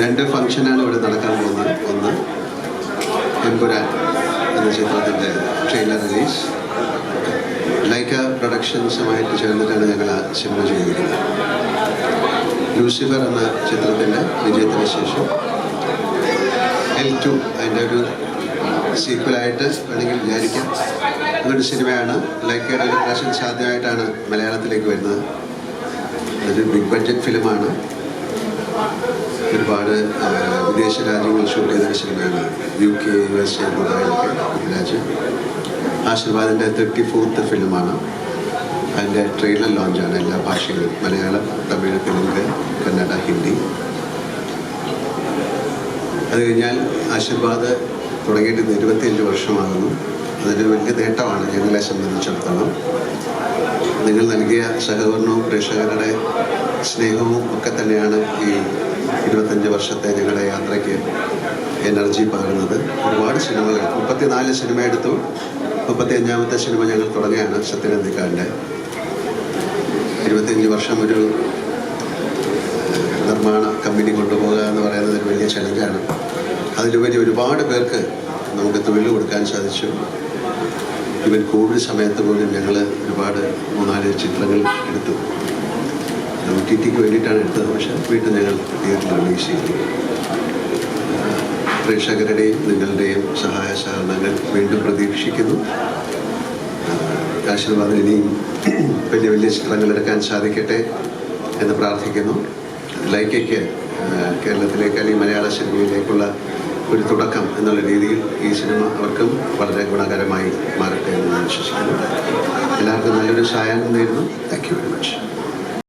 രണ്ട് ഫംഗ്ഷനാണ് ഇവിടെ നടക്കാൻ പോകുന്നത്. ഒന്ന് എംപുരാൻ എന്ന ചിത്രത്തിന്റെ ട്രെയിലർ റിലീസ് ലൈക്ക പ്രൊഡക്ഷൻസുമായിട്ട് ചേർന്നിട്ടാണ് ഞങ്ങൾ ആ സിനിമ ചെയ്തിരിക്കുന്നത്. ലൂസിഫർ എന്ന ചിത്രത്തിന്റെ വിജയത്തിന് ശേഷം എൽ ടു അതിന്റെ ഒരു സീക്വലായിട്ട് വേണമെങ്കിൽ വിചാരിക്കാം. അതൊരു സിനിമയാണ് ലൈക്കയുടെ ഒരു പ്രസൻസ് ആദ്യമായിട്ടാണ് മലയാളത്തിലേക്ക് വരുന്നത്. അതൊരു ബിഗ് ബഡ്ജറ്റ് ഫിലിമാണ് ഒരുപാട് വിദേശ രാജ്യങ്ങൾ ഷൂട്ട് ചെയ്തതിന് ശേഷമാണ് U K U S A രാജ്യം. ആശീർവാദിന്റെ തേർട്ടി ഫോർത്ത് ഫിലിമാണ് അതിന്റെ ട്രെയിലർ ലോഞ്ചാണ് എല്ലാ ഭാഷകളും മലയാളം തമിഴ് തെലുങ്ക് കന്നഡ ഹിന്ദി. അത് കഴിഞ്ഞാൽ ആശീർവാദ് തുടങ്ങിയിട്ട് ഇരുപത്തിയഞ്ച് വർഷമാകുന്നു. അതൊരു വലിയ നേട്ടമാണ് ഞങ്ങളെ സംബന്ധിച്ചിടത്തോളം. നിങ്ങൾ നൽകിയ സഹകരണവും പ്രേക്ഷകരുടെ സ്നേഹവും ഒക്കെ തന്നെയാണ് ഈ ഇരുപത്തഞ്ച് വർഷത്തെ ഞങ്ങളുടെ യാത്രയ്ക്ക് എനർജി പകരുന്നത്. ഒരുപാട് സിനിമകൾ. മുപ്പത്തിനാല് സിനിമ എടുത്തു. മുപ്പത്തി അഞ്ചാമത്തെ സിനിമ ഞങ്ങൾ തുടങ്ങിയാണ് സത്യനന്ദിക്കാരന്റെ ഇരുപത്തിയഞ്ച് വർഷം ഒരു നിർമ്മാണ കമ്പനി കൊണ്ടുപോകുക എന്ന് പറയുന്നത് ഒരു വലിയ ചലഞ്ചാണ്. അതിലുപരി ഒരുപാട് പേർക്ക് നമുക്ക് തൊഴിൽ കൊടുക്കാൻ സാധിച്ചു. ഇവൻ കോവിഡ് സമയത്ത് പോലും ഞങ്ങൾ ഒരുപാട് മൂന്നാൽ ചിത്രങ്ങൾ എടുത്തു. ഒ ടി ടിക്ക് വേണ്ടിയിട്ടാണ് എടുത്തത്. പക്ഷേ വീണ്ടും ഞങ്ങൾ തിയേറ്ററിൽ റിലീസ് ചെയ്തു. പ്രേക്ഷകരുടെയും നിങ്ങളുടെയും സഹായ സഹകരണങ്ങൾ വീണ്ടും പ്രതീക്ഷിക്കുന്നു. ആശീർവാദം ഇനിയും വലിയ വലിയ ചിത്രങ്ങൾ എടുക്കാൻ സാധിക്കട്ടെ എന്ന് പ്രാർത്ഥിക്കുന്നു. ലൈക്കയ്ക്ക് കേരളത്തിലേക്ക് അല്ലെങ്കിൽ മലയാള സിനിമയിലേക്കുള്ള ഒരു തുടക്കം എന്നുള്ള രീതിയിൽ ഈ സിനിമ അവർക്കും വളരെ ഗുണകരമായി മാറട്ടെ എന്ന് ഞാൻ വിശ്വസിക്കുന്നു. എല്ലാവർക്കും നല്ലൊരു സഹായം നേരുന്നു. Thank you very much